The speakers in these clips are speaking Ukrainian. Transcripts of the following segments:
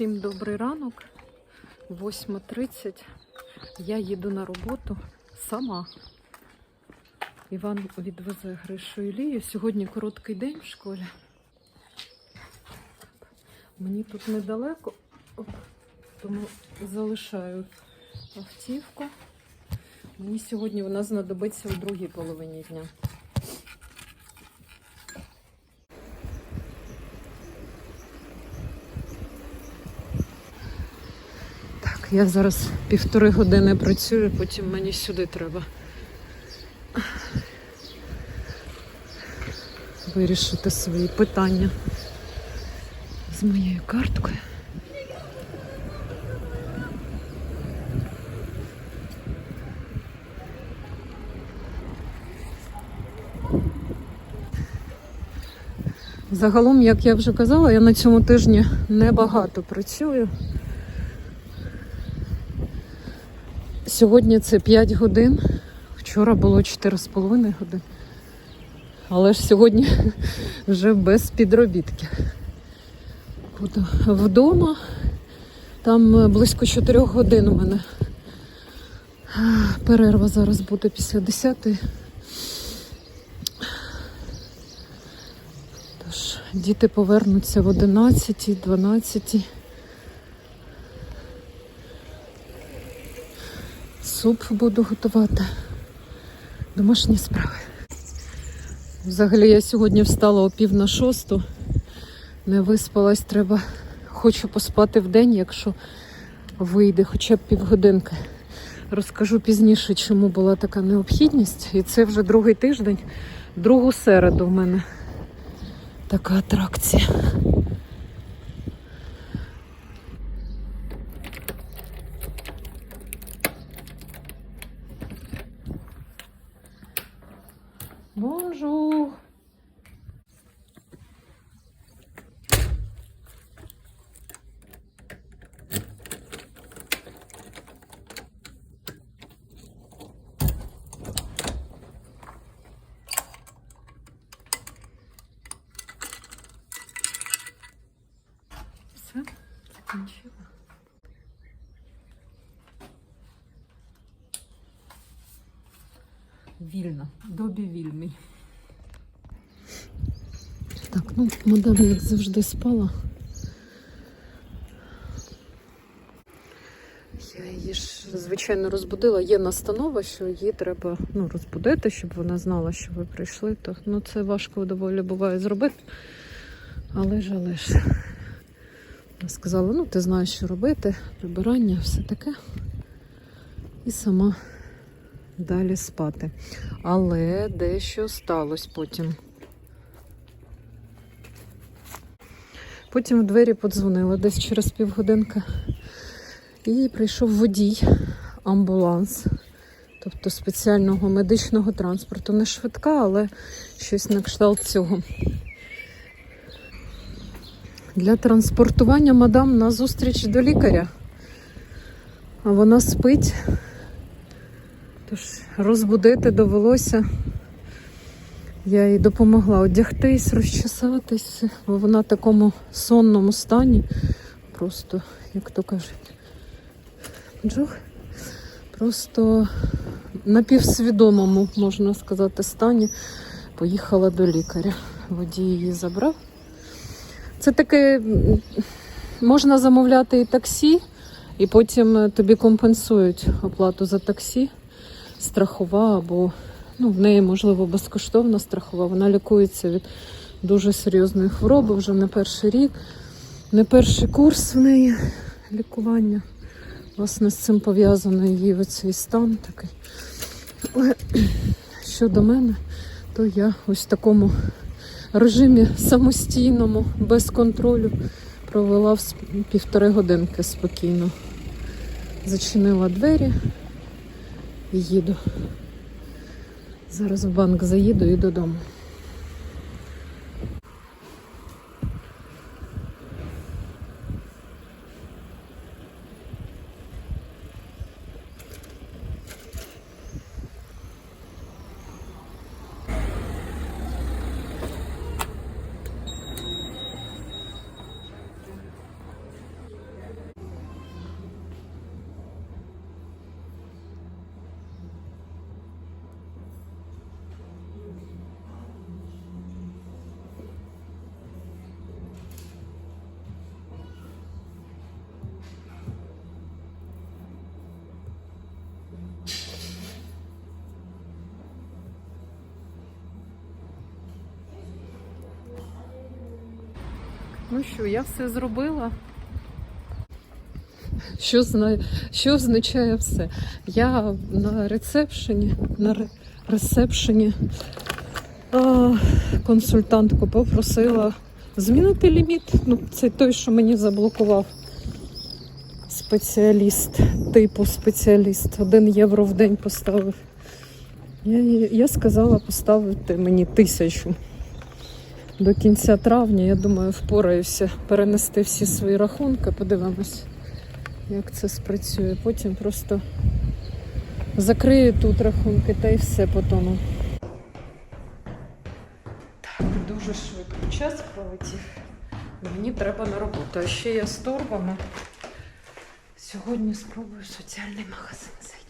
Всім добрий ранок. 8.30. Я їду на роботу сама. Іван відвезе Гришу і Лію. Сьогодні короткий день в школі. Мені тут недалеко, тому залишаю автівку. Мені сьогодні вона знадобиться у другій половині дня. Я зараз півтори години працюю, потім мені сюди треба вирішити свої питання з моєю карткою. Загалом, як я вже казала, я на цьому тижні небагато працюю. Сьогодні це 5 годин, вчора було 4,5 години. Але ж сьогодні вже без підробітків. Буду вдома. Там близько 4 годин у мене перерва зараз буде після 10. Тож діти повернуться в 11, 12. Суп буду готувати. Домашні справи. Взагалі я сьогодні встала о пів на шосту. Не виспалась, треба. Хочу поспати в день, якщо вийде хоча б півгодинки. Розкажу пізніше, чому була така необхідність. І це вже другий тиждень, другу середу в мене така атракція. Бонжур! Все, закінчила. Вільно, добі вільний. Так, ну, мадам, як завжди, спала. Я її ж, звичайно, розбудила. Є настанова, що її треба ну, розбудити, щоб вона знала, що ви прийшли. То, ну, це важко доволі буває зробити. Але ж, але ж. Вона сказала, ну ти знаєш, що робити, прибирання, все таке. І сама далі спати. Але дещо сталося потім. Потім в двері подзвонила десь через півгодинки. І прийшов водій, амбуланс, тобто спеціального медичного транспорту. Не швидка, але щось на кшталт цього. Для транспортування мадам на зустріч до лікаря. А вона спить. Тож розбудити довелося. Я їй допомогла одягтись, розчесатись, бо вона в такому сонному стані. Просто, як то кажуть, джух. Просто напівсвідомому, можна сказати, стані поїхала до лікаря. Водій її забрав. Це таке можна замовляти і таксі, і потім тобі компенсують оплату за таксі, страхова або ну, в неї, можливо, безкоштовна страхова. Вона лікується від дуже серйозної хвороби вже не перший рік, не перший курс в неї лікування. Власне, з цим пов'язаний її оцей стан такий. Але щодо мене, то я ось в такому режимі самостійному, без контролю, провела півтори годинки спокійно. Зачинила двері їду. Зараз в банк заїду і додому. Ну що, я все зробила. Що, зна... що означає все? Я на рецепшені, на ресепшені а, консультантку попросила змінити ліміт. Ну, це той, що мені заблокував спеціаліст, типу спеціаліст. Один євро в день поставив. Я, я сказала поставити мені тисячу. До кінця травня, я думаю, впораюся перенести всі свої рахунки, подивимось, як це спрацює. Потім просто закрию тут рахунки та й все по тому. Так, дуже швидко час пролетів. Мені треба на роботу. А ще я з торбами. Сьогодні спробую соціальний магазин зайти.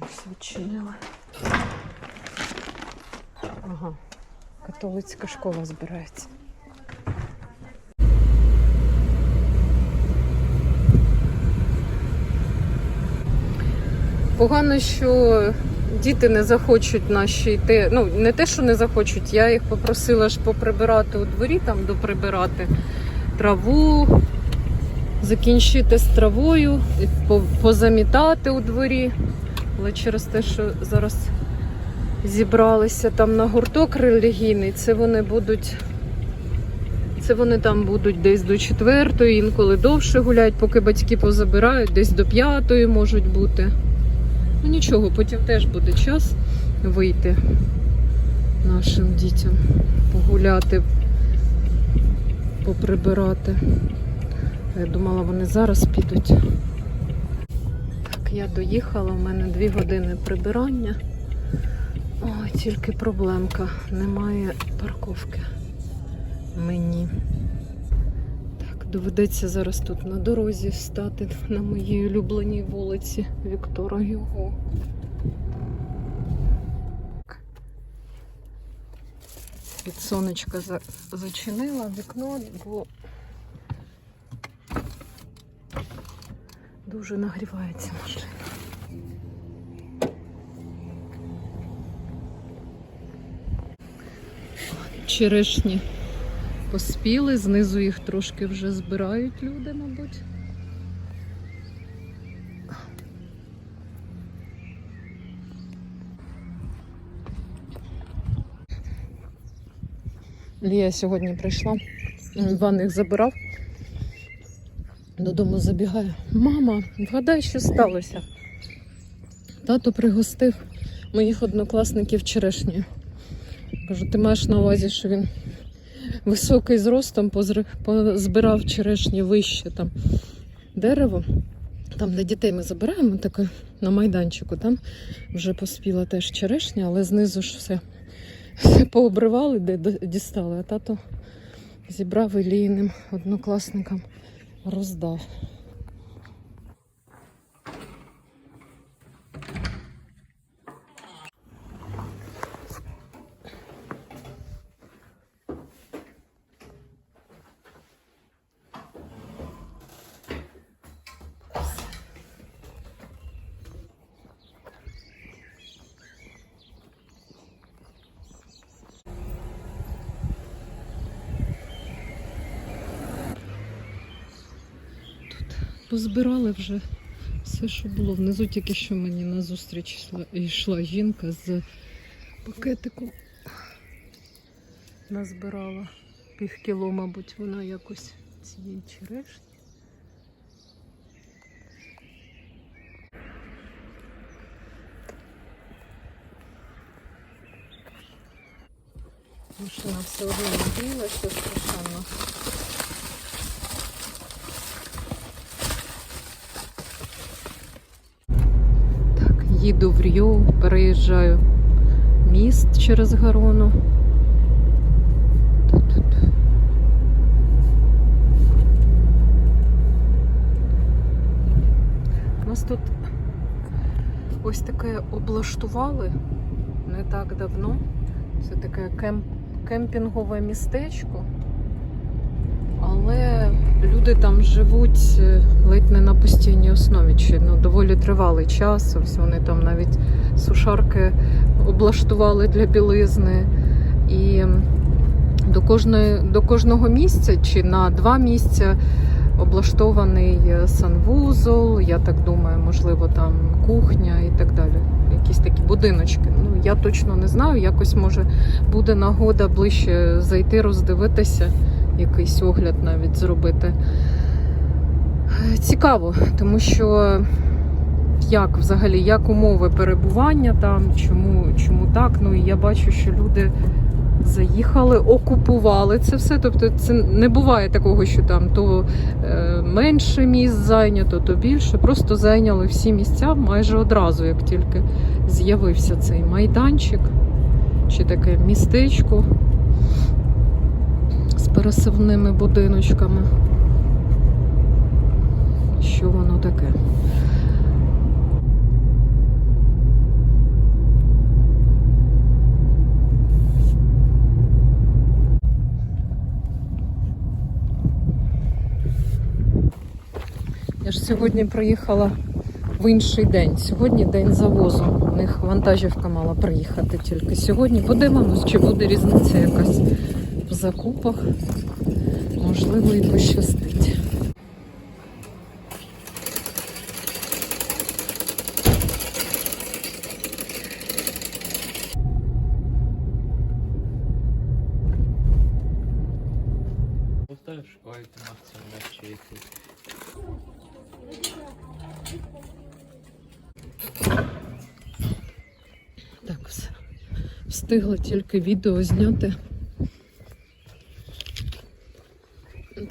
Чомусь відчинила. Ага, католицька школа збирається. Погано, що діти не захочуть наші йти. Ну, не те, що не захочуть, я їх попросила ж поприбирати у дворі, там доприбирати траву, закінчити з травою, позамітати у дворі. Але через те, що зараз зібралися там на гурток релігійний, це вони будуть. Це вони там будуть десь до четвертої, інколи довше гуляють, поки батьки позабирають, десь до п'ятої можуть бути. Ну нічого, потім теж буде час вийти нашим дітям, погуляти, поприбирати. Я думала, вони зараз підуть. Я доїхала, в мене дві години прибирання. Ой, тільки проблемка. Немає парковки мені. Так, доведеться зараз тут на дорозі стати на моїй улюбленій вулиці Віктора Юго. Від сонечка за- зачинила вікно, бо дуже нагрівається машина. Черешні поспіли, знизу їх трошки вже збирають люди, мабуть. Лія сьогодні прийшла, Іван їх забирав. Додому забігає. Мама, вгадай, що сталося. Тато пригостив моїх однокласників черешнею. Кажу, ти маєш на увазі, що він високий зростом позбирав черешні вище там дерево. Там, де дітей ми забираємо, таке на майданчику, там вже поспіла теж черешня, але знизу ж все, все пообривали, де дістали. А тато зібрав і однокласникам роздав. Позбирали вже все, що було. Внизу тільки що мені на зустріч йшла, жінка з пакетиком. Назбирала пів кіло, мабуть, вона якось цієї черешні. Машина все одно нагріла, що страшенно. Так, їду в Ріо, переїжджаю міст через Гарону. Тут-тут. Нас тут ось таке облаштували не так давно. Це таке кемп, кемпінгове містечко. Але люди там живуть е, ледь не на постійній основі, чи ну, доволі тривалий час. Ось вони там навіть сушарки облаштували для білизни. І до, кожної, до кожного місця чи на два місця облаштований е, санвузол, я так думаю, можливо, там кухня і так далі. Якісь такі будиночки. Ну, я точно не знаю. Якось може буде нагода ближче зайти, роздивитися, якийсь огляд навіть зробити. Е, Цікаво, тому що як взагалі, як умови перебування там, чому, чому так. Ну і я бачу, що люди заїхали, окупували це все. Тобто це не буває такого, що там то е, менше місць зайнято, то більше. Просто зайняли всі місця майже одразу, як тільки з'явився цей майданчик чи таке містечко пересувними будиночками. Що воно таке? Я ж сьогодні приїхала в інший день. Сьогодні день завозу. У них вантажівка мала приїхати тільки сьогодні. Подивимось, чи буде різниця якась в закупах. Можливо, і пощастить. Так, все. Встигла тільки відео зняти.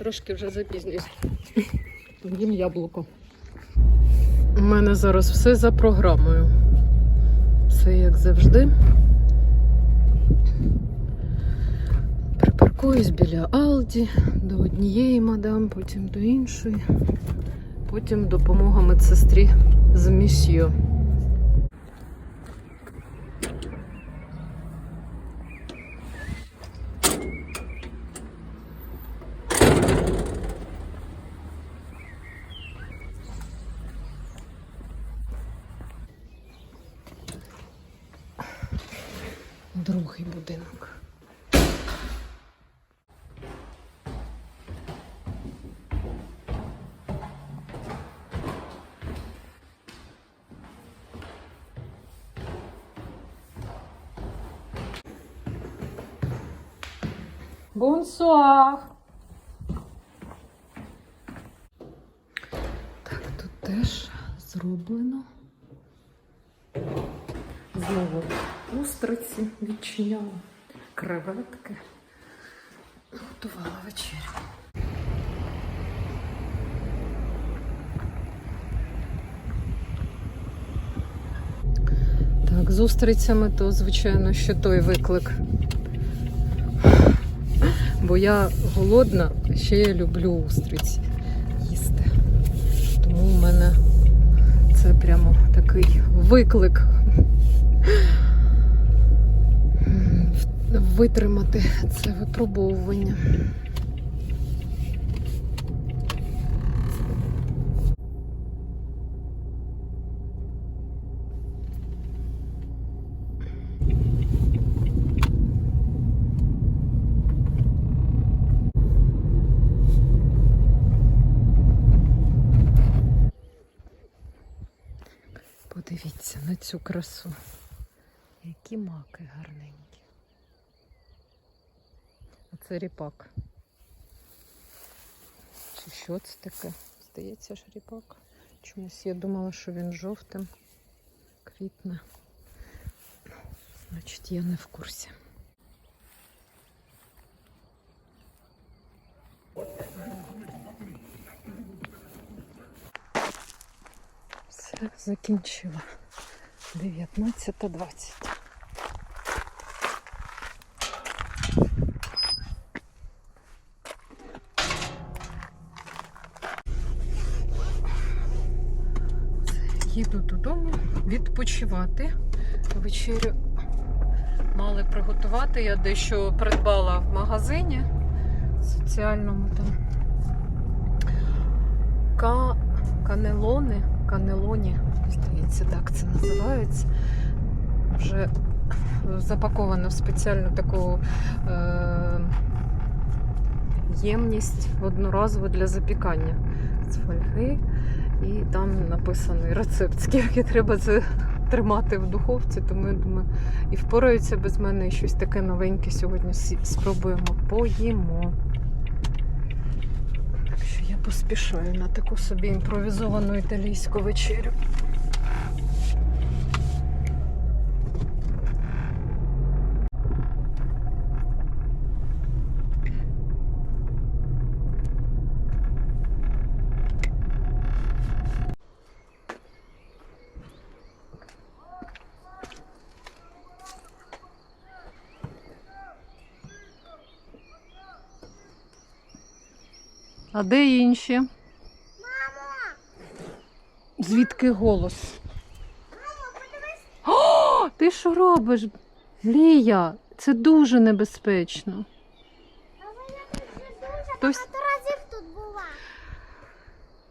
Трошки вже запізнююсь. Їм яблуко. У мене зараз все за програмою. Все як завжди. Припаркуюсь біля Алді, до однієї мадам, потім до іншої. Потім допомога медсестрі з місьє. Другий будинок. Бонсуар. Так, тут теж зроблено. Знову устриці відчиняла, креветки. Готувала вечерю. Так, з то, звичайно, що той виклик. Бо я голодна, а ще я люблю устриці їсти. Тому в мене це прямо такий виклик витримати це випробовування. Подивіться на цю красу. Які маки гарненькі. Це ріпак. Чи що це таке? Здається ж ріпак. Чомусь я думала, що він жовтим квітне. Ну, Значить, я не в курсі. Все, закінчила. 19.20. Їду додому відпочивати. Вечерю мали приготувати. Я дещо придбала в магазині соціальному там. Ка... Канелони. Канелоні, здається, так це називається. Вже запаковано в спеціальну таку е, ємність одноразову для запікання з фольги. І там написаний рецепт, скільки треба тримати в духовці, тому я думаю, і впораються без мене і щось таке новеньке сьогодні спробуємо. Поїмо. Так що я поспішаю на таку собі імпровізовану італійську вечерю. А де інші? Мамо! Звідки голос? О, ти що робиш? Лія, це дуже небезпечно. Тут вже дуже Хтось- багато разів тут була.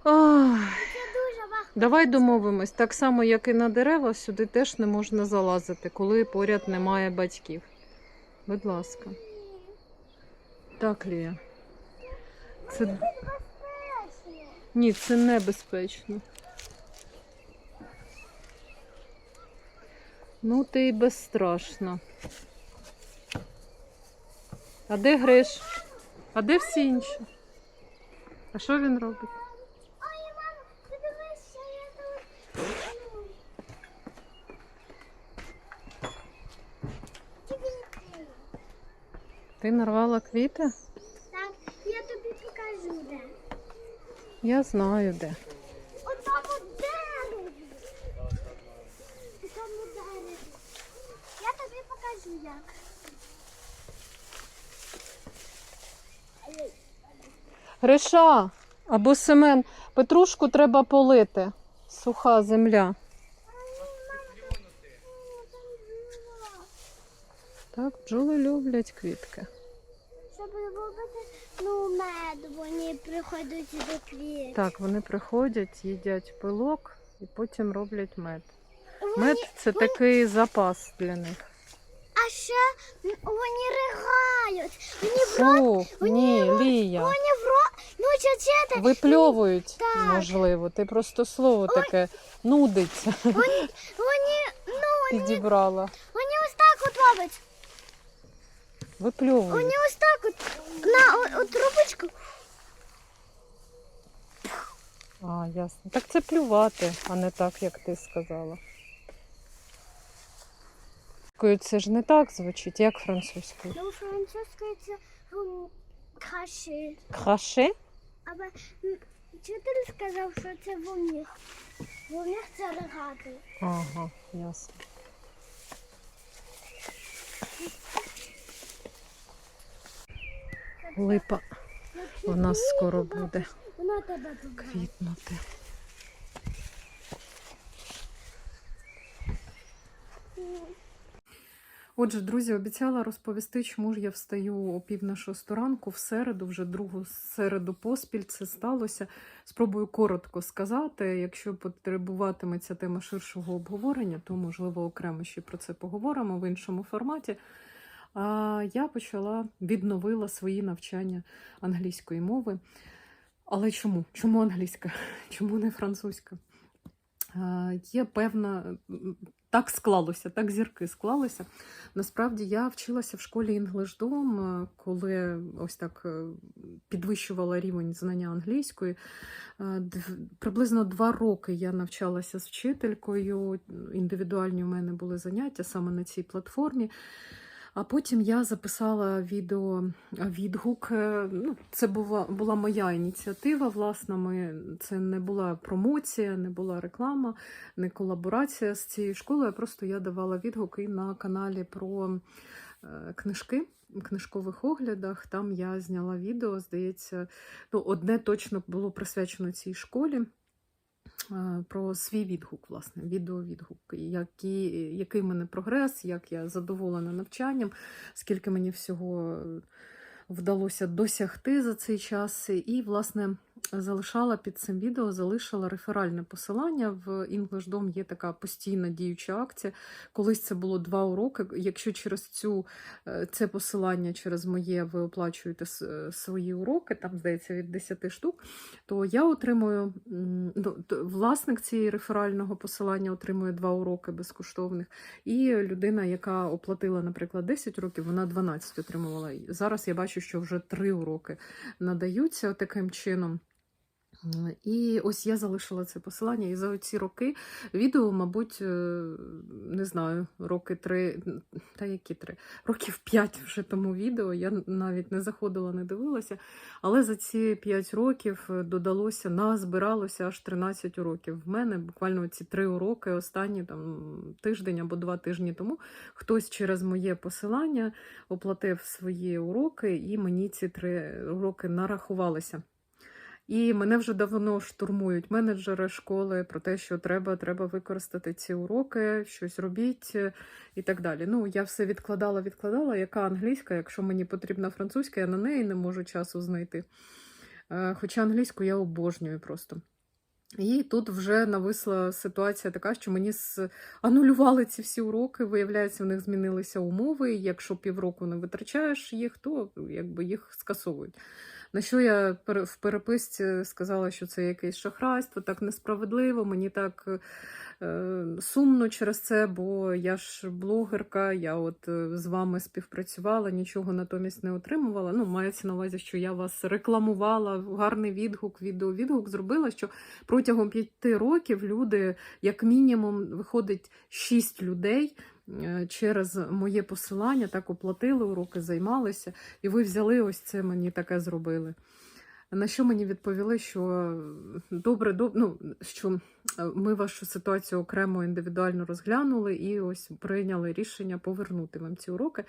Ах, Це дуже багато. давай домовимось. Так само, як і на дерева, сюди теж не можна залазити, коли поряд немає батьків. Будь ласка. Так, Лія. Це... Ні, це небезпечно. Ну, ти і безстрашна. А де Гриш? А де всі інші? А що він робить? Ой, мамо, що я тут. Ти нарвала квіти? Так, я тобі покажу де. Я знаю де. У тому дереві. У дереві. Я тобі покажу як. Гриша або Семен, петрушку треба полити. Суха земля. Так, бджоли люблять квітки. Щоб робити ну, мед, вони приходять до квіт. Так, вони приходять, їдять пилок і потім роблять мед. Вони, Мед це такий запас для них. а ще вони ригають. Вони в рот, Фу, ні, Лія. вони в рот, ну чечете, Випльовують, Так. можливо. Ти просто слово таке нудиться вони, ну, вони, підібрала. вони ось так от роблять. Випльовують. Вони ось так от на о- о, трубочку. А, ясно. Так це плювати, а не так, як ти сказала. Це ж не так звучить, як французькою. Ну, французькою це м, каші. Краше? Але вчитель сказав, що це воміг. Воміг це ригати. Ага, ясно. Липа у нас скоро буде квітнути. Отже, друзі, обіцяла розповісти, чому ж я встаю о пів на шосту ранку в середу, вже другу середу поспіль це сталося. Спробую коротко сказати. Якщо потребуватиметься тема ширшого обговорення, то можливо окремо ще про це поговоримо в іншому форматі. А я почала відновила свої навчання англійської мови. Але чому? Чому англійська? Чому не французька? Є певна, так склалося, так зірки склалися. Насправді я вчилася в школі е, коли ось так е, підвищувала рівень знання англійської. Е, Приблизно два роки я навчалася з вчителькою. Індивідуальні у мене були заняття саме на цій платформі. А потім я записала відео відгук. Е, Ну, це була, була моя ініціатива. Власне, ми, це не була промоція, не була реклама, не колаборація з цією школою. Просто я давала відгуки на каналі про е, книжки. Книжкових оглядах там я зняла відео, здається, ну, одне точно було присвячено цій школі. Е, Про свій відгук, власне, відеовідгук, які, який мене прогрес, як я задоволена навчанням, скільки мені всього вдалося досягти за цей час. І, власне, залишала під цим відео, залишила реферальне посилання. В EnglishDom є така постійна діюча акція. Колись це було два уроки. Якщо через цю е, це посилання, через моє ви оплачуєте е, свої уроки, там здається від 10 штук, то я отримую ну, власник цієї реферального посилання отримує два уроки безкоштовних. І людина, яка оплатила, наприклад, 10 років, вона 12 отримувала. Зараз я бачу, що вже три уроки надаються таким чином. М, І ось я залишила це посилання, і за ці роки відео, мабуть, е, не знаю, роки три, та які три, років п'ять вже тому відео. Я навіть не заходила, не дивилася. Але за ці 5 років е, додалося, назбиралося аж 13 уроків. В мене буквально ці три уроки останні там тиждень або два тижні тому хтось через моє посилання оплатив свої уроки, і мені ці три уроки нарахувалися. І мене вже давно штурмують менеджери школи про те, що треба, треба використати ці уроки, щось робіть е, і так далі. Ну, я все відкладала, відкладала. Яка англійська, якщо мені потрібна французька, я на неї не можу часу знайти. Е, Хоча англійську я обожнюю просто. І тут вже нависла ситуація така, що мені анулювали ці всі уроки. Виявляється, в них змінилися умови. Якщо півроку не витрачаєш їх, то якби їх скасовують. На що я в переписці сказала, що це якесь шахрайство, так несправедливо, мені так е, сумно через це, бо я ж блогерка, я от е, з вами співпрацювала, нічого натомість не отримувала. Ну, мається на увазі, що я вас рекламувала, гарний відгук, відеовідгук зробила, що протягом п'яти років люди, як мінімум, виходить шість людей. Е, Через моє посилання так оплатили уроки, займалися, і ви взяли ось це мені таке зробили. На що мені відповіли, що добре, доб... ну, що е, ми вашу ситуацію окремо індивідуально розглянули і ось прийняли рішення повернути вам ці уроки.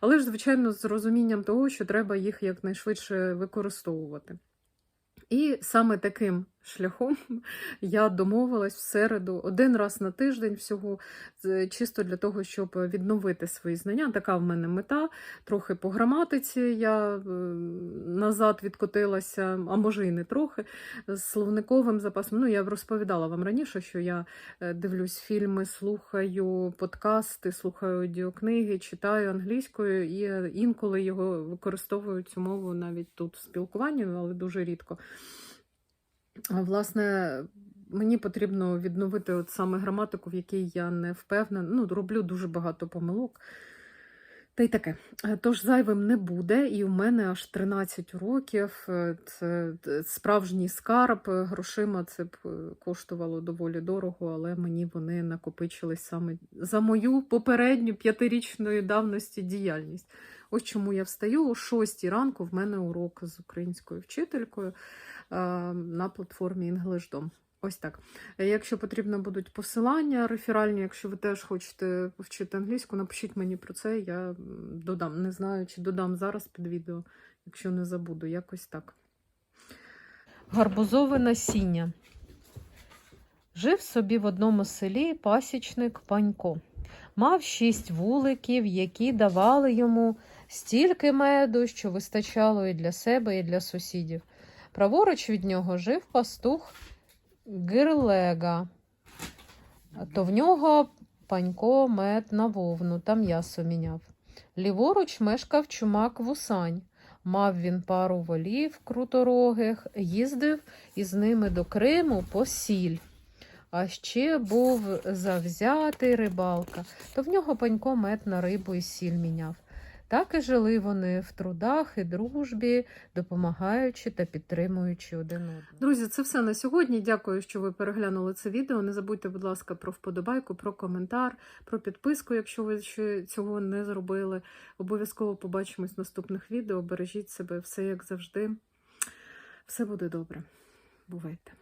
Але ж, звичайно, з розумінням того, що треба їх якнайшвидше використовувати. І саме таким шляхом я домовилась в середу один раз на тиждень всього, чисто для того, щоб відновити свої знання. Така в мене мета. Трохи по граматиці я е, назад відкотилася, а може і не трохи. З словниковим запасом. Ну, я розповідала вам раніше, що я е, дивлюсь фільми, слухаю подкасти, слухаю аудіокниги, читаю англійською і е, інколи його використовую цю мову навіть тут в спілкуванні, але дуже рідко. Власне, мені потрібно відновити от саме граматику, в якій я не впевнена. Ну, роблю дуже багато помилок. Та й таке. Е, Тож зайвим не буде, і у мене аж 13 років. Е, Це е, справжній скарб. Грошима це б коштувало доволі дорого, але мені вони накопичились саме за мою попередню п'ятирічної давності діяльність. Ось чому я встаю о 6 ранку. В мене урок з українською вчителькою е, на платформі EnglishDom. Ось так. Якщо потрібно будуть посилання реферальні, якщо ви теж хочете вчити англійську, напишіть мені про це. Я додам. Не знаю, чи додам зараз під відео, якщо не забуду, якось так. Гарбузове насіння. Жив собі в одному селі пасічник Панько. Мав шість вуликів, які давали йому стільки меду, що вистачало і для себе, і для сусідів. Праворуч від нього жив пастух Гирлега, то в нього панько мед на вовну та м'ясо міняв. Ліворуч мешкав чумак вусань. Мав він пару волів круторогих, їздив із ними до Криму по сіль. А ще був завзятий рибалка, то в нього панько мед на рибу і сіль міняв. Так і жили вони в трудах і дружбі, допомагаючи та підтримуючи один одного. Друзі, це все на сьогодні. Дякую, що ви переглянули це відео. Не забудьте, будь ласка, про вподобайку, про коментар, про підписку, якщо ви ще цього не зробили. Обов'язково побачимось в наступних відео. Бережіть себе, все як завжди. Все буде добре. Бувайте!